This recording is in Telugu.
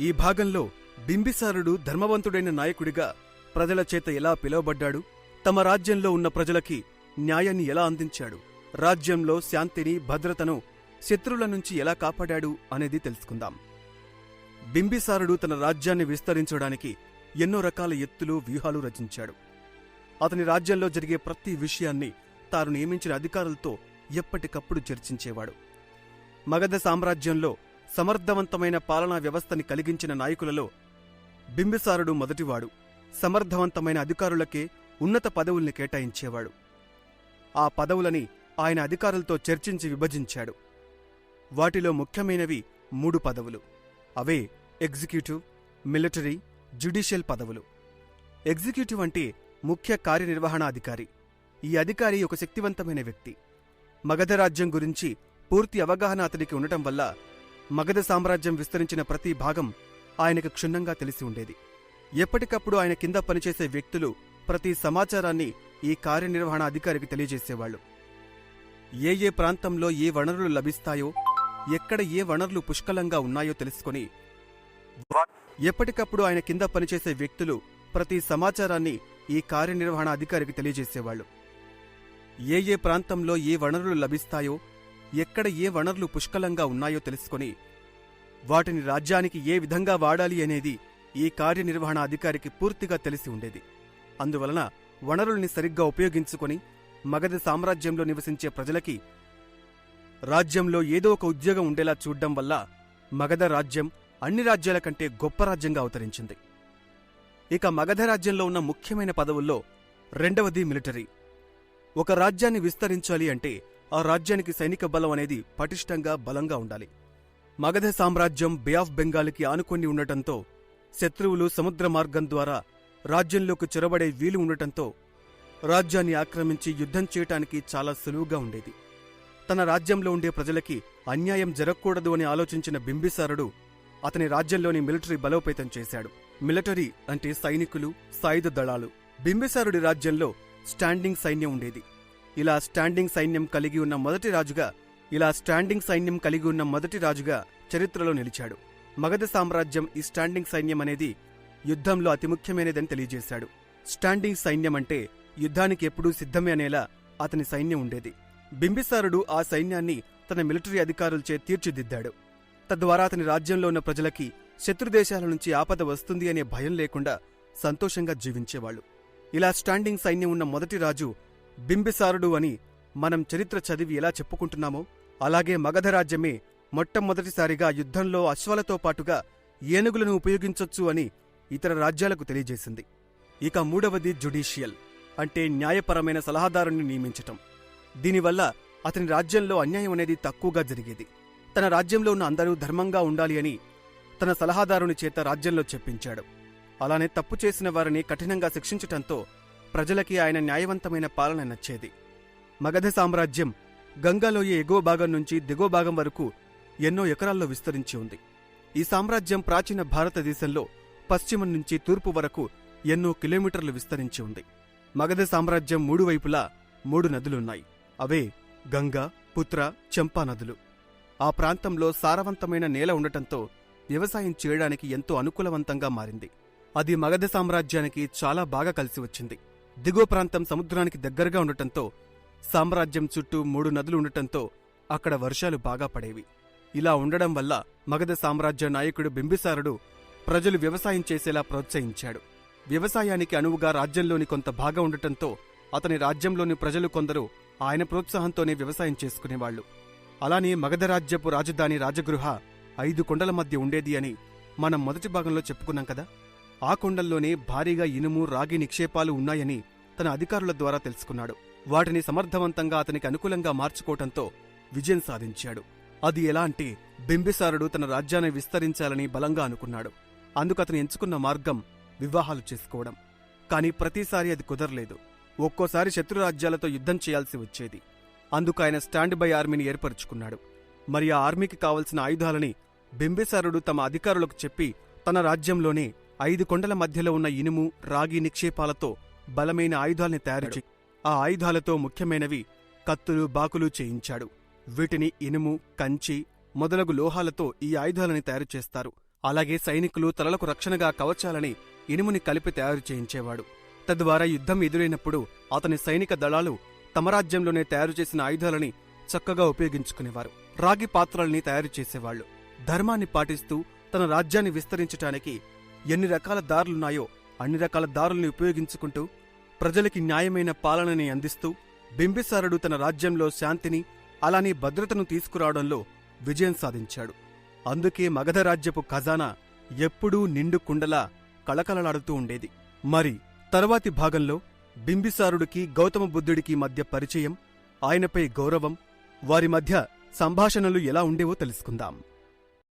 ఈ భాగంలో బింబిసారుడు ధర్మవంతుడైన నాయకుడిగా ప్రజల చేత ఎలా పిలువబడ్డాడు? తమ రాజ్యంలో ఉన్న ప్రజలకి న్యాయాన్ని ఎలా అందించాడు? రాజ్యంలో శాంతిని భద్రతను శత్రువుల నుంచి ఎలా కాపాడాడు అనేది తెలుసుకుందాం. బింబిసారుడు తన రాజ్యాన్ని విస్తరించడానికి ఎన్నో రకాల ఎత్తులు వ్యూహాలు రచించాడు. అతని రాజ్యంలో జరిగే ప్రతి విషయాన్ని తాను నియమించిన అధికారులతో ఎప్పటికప్పుడు చర్చించేవాడు. మగధ సామ్రాజ్యంలో సమర్థవంతమైన పాలనా వ్యవస్థని కలిగించిన నాయకులలో బింబిసారుడు మొదటివాడు. సమర్థవంతమైన అధికారులకే ఉన్నత పదవుల్ని కేటాయించేవాడు. ఆ పదవులని ఆయన అధికారులతో చర్చించి విభజించాడు. వాటిలో ముఖ్యమైనవి మూడు పదవులు. అవే ఎగ్జిక్యూటివ్ మిలిటరీ జ్యుడిషియల్ పదవులు. ఎగ్జిక్యూటివ్ అంటే ముఖ్య కార్యనిర్వహణాధికారి. ఈ అధికారి ఒక శక్తివంతమైన వ్యక్తి. మగధ రాజ్యం గురించి పూర్తి అవగాహన అతనికి ఉండటం వల్ల మగధ సామ్రాజ్యం విస్తరించిన ప్రతి భాగం ఆయనకు క్షుణ్ణంగా తెలిసి ఉండేది. ఎప్పటికప్పుడు ఆయన కింద పనిచేసే వ్యక్తులు ప్రతి సమాచారాన్ని ఈ కార్యనిర్వహణ అధికారికి తెలియజేసేవాళ్ళు. ఏ ఏ ప్రాంతంలో ఏ వనరులు లభిస్తాయో ఎక్కడ ఏ వనరులు పుష్కలంగా ఉన్నాయో తెలుసుకొని ఎప్పటికప్పుడు ఆయన కింద పనిచేసే వ్యక్తులు ప్రతి సమాచారాన్ని ఈ కార్యనిర్వహణ అధికారికి తెలియజేసేవాళ్ళు. ఏ ఏ ప్రాంతంలో ఏ వనరులు లభిస్తాయో ఎక్కడ ఏ వనరులు పుష్కలంగా ఉన్నాయో తెలుసుకొని వాటిని రాజ్యానికి ఏ విధంగా వాడాలి అనేది ఈ కార్యనిర్వహణ అధికారికి పూర్తిగా తెలిసి ఉండేది. అందువలన వనరుల్ని సరిగ్గా ఉపయోగించుకొని మగధ సామ్రాజ్యంలో నివసించే ప్రజలకి రాజ్యంలో ఏదో ఒక ఉద్యోగం ఉండేలా చూడ్డం వల్ల మగధ రాజ్యం అన్ని రాజ్యాల కంటే గొప్ప రాజ్యంగా అవతరించింది. ఇక మగధ రాజ్యంలో ఉన్న ముఖ్యమైన పదవుల్లో రెండవది మిలిటరీ. ఒక రాజ్యాన్ని విస్తరించాలి అంటే ఆ రాజ్యానికి సైనిక బలం అనేది పటిష్టంగా బలంగా ఉండాలి. మగధ సామ్రాజ్యం బే ఆఫ్ బెంగాల్కి ఆనుకొని ఉండటంతో శత్రువులు సముద్ర మార్గం ద్వారా రాజ్యంలోకి చొరబడే వీలు ఉండటంతో రాజ్యాన్ని ఆక్రమించి యుద్ధం చేయటానికి చాలా సులువుగా ఉండేది. తన రాజ్యంలో ఉండే ప్రజలకి అన్యాయం జరగకూడదు అని ఆలోచించిన బింబిసారుడు అతని రాజ్యంలోని మిలిటరీ బలోపేతం చేశాడు. మిలిటరీ అంటే సైనికులు సాయుధ దళాలు. బింబిసారుడి రాజ్యంలో స్టాండింగ్ సైన్యం ఉండేది. ఇలా స్టాండింగ్ సైన్యం కలిగి ఉన్న మొదటి రాజుగా ఇలా స్టాండింగ్ సైన్యం కలిగి ఉన్న మొదటి రాజుగా చరిత్రలో నిలిచాడు. మగధ సామ్రాజ్యం ఈ స్టాండింగ్ సైన్యం అనేది యుద్ధంలో అతి ముఖ్యమైనదని తెలియజేశాడు. స్టాండింగ్ సైన్యం అంటే యుద్ధానికి ఎప్పుడూ సిద్ధమే అనేలా అతని సైన్యం ఉండేది. బింబిసారుడు ఆ సైన్యాన్ని తన మిలిటరీ అధికారులచే తీర్చిదిద్దాడు. తద్వారా అతని రాజ్యంలో ఉన్న ప్రజలకి శత్రుదేశాల నుంచి ఆపద వస్తుంది అనే భయం లేకుండా సంతోషంగా జీవించేవాళ్ళు. ఇలా స్టాండింగ్ సైన్యం ఉన్న మొదటి రాజు బింబిసారుడు అని మనం చరిత్ర చదివి ఎలా చెప్పుకుంటున్నామో అలాగే మగధరాజ్యమే మొట్టమొదటిసారిగా యుద్ధంలో అశ్వాలతో పాటుగా ఏనుగులను ఉపయోగించొచ్చు అని ఇతర రాజ్యాలకు తెలియజేసింది. ఇక మూడవది జుడిషియల్ అంటే న్యాయపరమైన సలహాదారుని నియమించటం. దీనివల్ల అతని రాజ్యంలో అన్యాయం అనేది తక్కువగా జరిగేది. తన రాజ్యంలో ఉన్న అందరూ ధర్మంగా ఉండాలి అని తన సలహాదారుని చేత రాజ్యంలో చెప్పించాడు. అలానే తప్పు చేసిన వారిని కఠినంగా శిక్షించటంతో ప్రజలకి ఆయన న్యాయవంతమైన పాలన నచ్చేది. మగధ సామ్రాజ్యం గంగాలోయ ఎగువ భాగం నుంచి దిగువ భాగం వరకు ఎన్నో ఎకరాల్లో విస్తరించి ఉంది. ఈ సామ్రాజ్యం ప్రాచీన భారతదేశంలో పశ్చిమం నుంచి తూర్పు వరకు ఎన్నో కిలోమీటర్లు విస్తరించి ఉంది. మగధ సామ్రాజ్యం మూడు వైపులా మూడు నదులున్నాయి. అవే గంగా పుత్ర చంపా నదులు. ఆ ప్రాంతంలో సారవంతమైన నేల ఉండటంతో వ్యవసాయం చేయడానికి ఎంతో అనుకూలవంతంగా మారింది. అది మగధ సామ్రాజ్యానికి చాలా బాగా కలిసి వచ్చింది. దిగువ ప్రాంతం సముద్రానికి దగ్గరగా ఉండటంతో సామ్రాజ్యం చుట్టూ మూడు నదులు ఉండటంతో అక్కడ వర్షాలు బాగా పడేవి. ఇలా ఉండడం వల్ల మగధ సామ్రాజ్య నాయకుడు బింబిసారుడు ప్రజలు వ్యవసాయం చేసేలా ప్రోత్సహించాడు. వ్యవసాయానికి అనువుగా రాజ్యంలోని కొంత భాగం ఉండటంతో అతని రాజ్యంలోని ప్రజలు కొందరు ఆయన ప్రోత్సాహంతోనే వ్యవసాయం చేసుకునేవాళ్ళు అలానే మగధ రాజ్యపు రాజధాని రాజగృహ ఐదు కొండల మధ్య ఉండేది అని మనం మొదటి భాగంలో చెప్పుకున్నాం కదా? ఆ కొండల్లోనే భారీగా ఇనుము రాగి నిక్షేపాలు ఉన్నాయని తన అధికారుల ద్వారా తెలుసుకున్నాడు. వాటిని సమర్థవంతంగా అతనికి అనుకూలంగా మార్చుకోవటంతో విజయం సాధించాడు. అది ఎలా అంటే బింబిసారుడు తన రాజ్యాన్ని విస్తరించాలని బలంగా అనుకున్నాడు. అందుకతను ఎంచుకున్న మార్గం వివాహాలు చేసుకోవడం. కాని ప్రతిసారి అది కుదరలేదు. ఒక్కోసారి శత్రురాజ్యాలతో యుద్ధం చేయాల్సి వచ్చేది. అందుకు ఆయన స్టాండ్ బై ఆర్మీని ఏర్పరచుకున్నాడు. మరి ఆ ఆర్మీకి కావలసిన ఆయుధాలని బింబిసారుడు తమ అధికారులకు చెప్పి తన రాజ్యంలోనే ఐదు కొండల మధ్యలో ఉన్న ఇనుము రాగి నిక్షేపాలతో బలమైన ఆయుధాల్ని తయారు ఆ ఆయుధాలతో ముఖ్యమైనవి కత్తులు బాకులు చేయించాడు. వీటిని ఇనుము కంచి మొదలగు లోహాలతో ఈ ఆయుధాలని తయారు చేస్తారు అలాగే సైనికులు తలలకు రక్షణగా కవచాలని ఇనుముని కలిపి తయారు చేయించేవాడు. తద్వారా యుద్ధం ఎదురైనప్పుడు అతని సైనిక దళాలు తమ రాజ్యంలోనే తయారు చేసిన ఆయుధాలని చక్కగా ఉపయోగించుకునేవారు. రాగి పాత్రల్ని తయారు చేసేవాళ్ళు ధర్మాన్ని పాటిస్తూ తన రాజ్యాన్ని విస్తరించటానికి ఎన్ని రకాల దారులున్నాయో అన్ని రకాల దారుల్ని ఉపయోగించుకుంటూ ప్రజలకి న్యాయమైన పాలనని అందిస్తూ బింబిసారుడు తన రాజ్యంలో శాంతిని అలానే భద్రతను తీసుకురావడంలో విజయం సాధించాడు. అందుకే మగధ రాజ్యపు ఖజానా ఎప్పుడూ నిండు కుండలా కళకళలాడుతూ ఉండేది. మరి తరువాతి భాగంలో బింబిసారుడికి గౌతమ బుద్ధుడికి మధ్య పరిచయం ఆయనపై గౌరవం వారి మధ్య సంభాషణలు ఎలా ఉండేవో తెలుసుకుందాం.